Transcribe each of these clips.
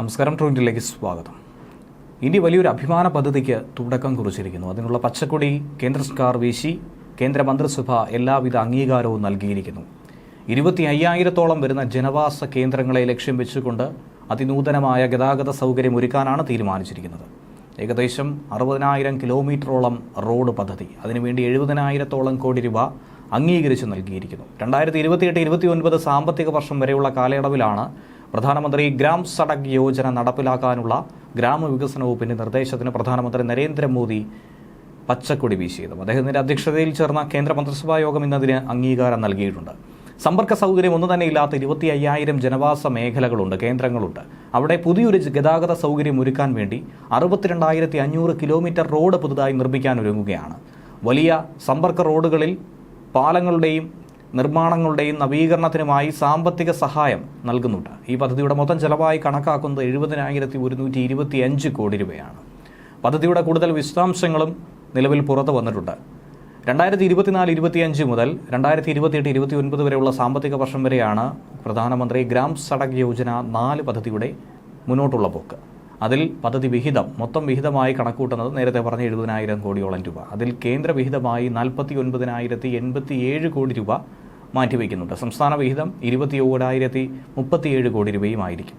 നമസ്കാരം ട്രോയിന്റിലേക്ക് സ്വാഗതം. ഇന്ത്യ വലിയൊരു അഭിമാന പദ്ധതിക്ക് തുടക്കം കുറിച്ചിരിക്കുന്നു. അതിനുള്ള പച്ചക്കൊടി കേന്ദ്ര സർക്കാർ വീശി കേന്ദ്ര മന്ത്രിസഭ എല്ലാവിധ അംഗീകാരവും നൽകിയിരിക്കുന്നു. ഇരുപത്തി അയ്യായിരത്തോളം വരുന്ന ജനവാസ കേന്ദ്രങ്ങളെ ലക്ഷ്യം വെച്ചുകൊണ്ട് അതിനൂതനമായ ഗതാഗത സൗകര്യം ഒരുക്കാനാണ് തീരുമാനിച്ചിരിക്കുന്നത്. ഏകദേശം അറുപതിനായിരം കിലോമീറ്ററോളം റോഡ് പദ്ധതി അതിനുവേണ്ടി എഴുപതിനായിരത്തോളം കോടി രൂപ അംഗീകരിച്ച് നൽകിയിരിക്കുന്നു. രണ്ടായിരത്തി ഇരുപത്തിയെട്ട് ഇരുപത്തി ഒൻപത് സാമ്പത്തിക വർഷം വരെയുള്ള കാലയളവിലാണ് പ്രധാനമന്ത്രി ഗ്രാം സഡക് യോജന നടപ്പിലാക്കാനുള്ള ഗ്രാമവികസന വകുപ്പിന്റെ നിർദ്ദേശത്തിന് പ്രധാനമന്ത്രി നരേന്ദ്രമോദി പച്ചക്കൊടി വീശിയതും. അദ്ദേഹത്തിന്റെ അധ്യക്ഷതയിൽ ചേർന്ന കേന്ദ്ര മന്ത്രിസഭാ യോഗം ഇന്നതിന് അംഗീകാരം നൽകിയിട്ടുണ്ട്. സമ്പർക്ക സൗകര്യം ഒന്നും തന്നെ ഇല്ലാത്ത ഇരുപത്തി അയ്യായിരം ജനവാസ മേഖലകളുണ്ട് കേന്ദ്രങ്ങളുണ്ട്. അവിടെ പുതിയൊരു ഗതാഗത സൗകര്യം ഒരുക്കാൻ വേണ്ടി അറുപത്തിരണ്ടായിരത്തി അഞ്ഞൂറ് കിലോമീറ്റർ റോഡ് പുതുതായി നിർമ്മിക്കാൻ ഒരുങ്ങുകയാണ്. വലിയ സമ്പർക്ക റോഡുകളിൽ പാലങ്ങളുടെയും നിർമ്മാണങ്ങളുടെയും നവീകരണത്തിനുമായി സാമ്പത്തിക സഹായം നൽകുന്നുണ്ട്. ഈ പദ്ധതിയുടെ മൊത്തം ചെലവായി കണക്കാക്കുന്നത് എഴുപതിനായിരത്തി ഒരുന്നൂറ്റി ഇരുപത്തി അഞ്ച് കോടി രൂപയാണ്. പദ്ധതിയുടെ കൂടുതൽ വിശദാംശങ്ങളും നിലവിൽ പുറത്തു വന്നിട്ടുണ്ട്. രണ്ടായിരത്തി ഇരുപത്തിനാല് ഇരുപത്തിയഞ്ച് മുതൽ രണ്ടായിരത്തി ഇരുപത്തിയെട്ട് ഇരുപത്തി ഒൻപത് വരെയുള്ള സാമ്പത്തിക വർഷം വരെയാണ് പ്രധാനമന്ത്രി ഗ്രാം സഡക് യോജന നാല് പദ്ധതിയുടെ മുന്നോട്ടുള്ള പോക്ക്. അതിൽ പദ്ധതി വിഹിതം മൊത്തം വിഹിതമായി കണക്കൂട്ടുന്നത് നേരത്തെ പറഞ്ഞ എഴുപതിനായിരം കോടിയോളം രൂപ. അതിൽ കേന്ദ്ര വിഹിതമായി നാൽപ്പത്തി ഒൻപതിനായിരത്തി എൺപത്തി ഏഴ് കോടി രൂപ മാറ്റിവെക്കുന്നുണ്ട്. സംസ്ഥാന വിഹിതം ഇരുപത്തി ഓരായിരത്തി മുപ്പത്തിയേഴ് കോടി രൂപയുമായിരിക്കും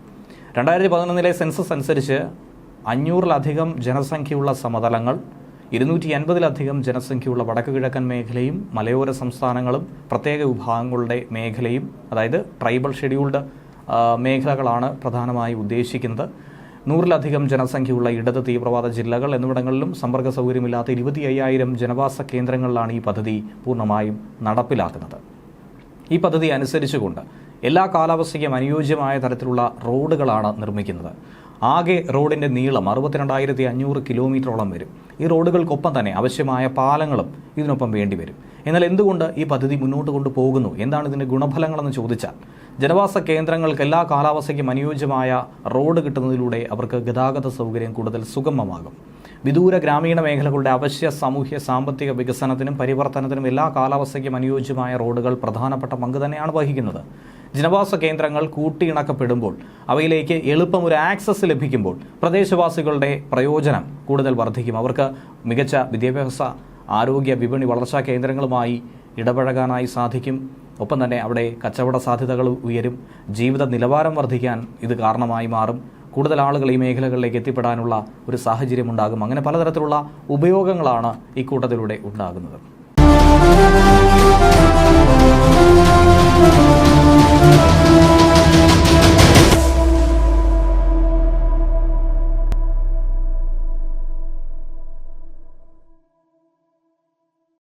രണ്ടായിരത്തി പതിനൊന്നിലെ സെൻസസ് അനുസരിച്ച് അഞ്ഞൂറിലധികം ജനസംഖ്യയുള്ള സമതലങ്ങൾ ഇരുന്നൂറ്റി അൻപതിലധികം ജനസംഖ്യയുള്ള വടക്കു കിഴക്കൻ മേഖലയും മലയോര സംസ്ഥാനങ്ങളും പ്രത്യേക വിഭാഗങ്ങളുടെ മേഖലയും അതായത് ട്രൈബൽ ഷെഡ്യൂൾഡ് മേഖലകളാണ് പ്രധാനമായി ഉദ്ദേശിക്കുന്നത്. നൂറിലധികം ജനസംഖ്യയുള്ള ഇടത് തീവ്രവാദ ജില്ലകൾ എന്നിവിടങ്ങളിലും സമ്പർക്ക സൗകര്യമില്ലാത്ത ഇരുപത്തി അയ്യായിരം ജനവാസ കേന്ദ്രങ്ങളിലാണ് ഈ പദ്ധതി പൂർണമായും നടപ്പിലാക്കുന്നത്. ഈ പദ്ധതി അനുസരിച്ചുകൊണ്ട് എല്ലാ കാലാവസ്ഥയ്ക്കും അനുയോജ്യമായ തരത്തിലുള്ള റോഡുകളാണ് നിർമ്മിക്കുന്നത്. ആകെ റോഡിന്റെ നീളം അറുപത്തിരണ്ടായിരത്തി അഞ്ഞൂറ് കിലോമീറ്ററോളം വരും. ഈ റോഡുകൾക്കൊപ്പം തന്നെ ആവശ്യമായ പാലങ്ങളും ഇതിനൊപ്പം വേണ്ടിവരും. എന്നാൽ എന്തുകൊണ്ട് ഈ പദ്ധതി മുന്നോട്ട് കൊണ്ടുപോകുന്നു? എന്താണ് ഇതിന്റെ ഗുണഫലങ്ങളെന്ന് ചോദിച്ചാൽ ജനവാസ കേന്ദ്രങ്ങൾക്ക് എല്ലാ കാലാവസ്ഥയ്ക്കും അനുയോജ്യമായ റോഡ് കിട്ടുന്നതിലൂടെ അവർക്ക് ഗതാഗത സൗകര്യം കൂടുതൽ സുഗമമാകും. വിദൂര ഗ്രാമീണ മേഖലകളുടെ അവശ്യ സാമൂഹ്യ സാമ്പത്തിക വികസനത്തിനും പരിവർത്തനത്തിനും എല്ലാ കാലാവസ്ഥയ്ക്കും അനുയോജ്യമായ റോഡുകൾ പ്രധാനപ്പെട്ട പങ്ക് തന്നെയാണ് വഹിക്കുന്നത്. ജനവാസ കേന്ദ്രങ്ങൾ കൂട്ടിയിണക്കപ്പെടുമ്പോൾ അവയിലേക്ക് എളുപ്പം ഒരു ആക്സസ് ലഭിക്കുമ്പോൾ പ്രദേശവാസികളുടെ പ്രയോജനം കൂടുതൽ വർദ്ധിക്കും. അവർക്ക് മികച്ച വിദ്യാഭ്യാസ ആരോഗ്യ വിപണി വളർച്ചാ കേന്ദ്രങ്ങളുമായി ഇടപഴകാനായി സാധിക്കും. ഒപ്പം തന്നെ അവിടെ കച്ചവട സാധ്യതകൾ ഉയരും. ജീവിത നിലവാരം വർദ്ധിക്കാൻ ഇത് കാരണമായി മാറും. കൂടുതൽ ആളുകൾ ഈ മേഖലകളിലേക്ക് എത്തിപ്പെടാനുള്ള ഒരു സാഹചര്യം ഉണ്ടാകും അങ്ങനെ പലതരത്തിലുള്ള ഉപയോഗങ്ങളാണ് ഇക്കൂട്ടത്തിലൂടെ ഉണ്ടാകുന്നത്.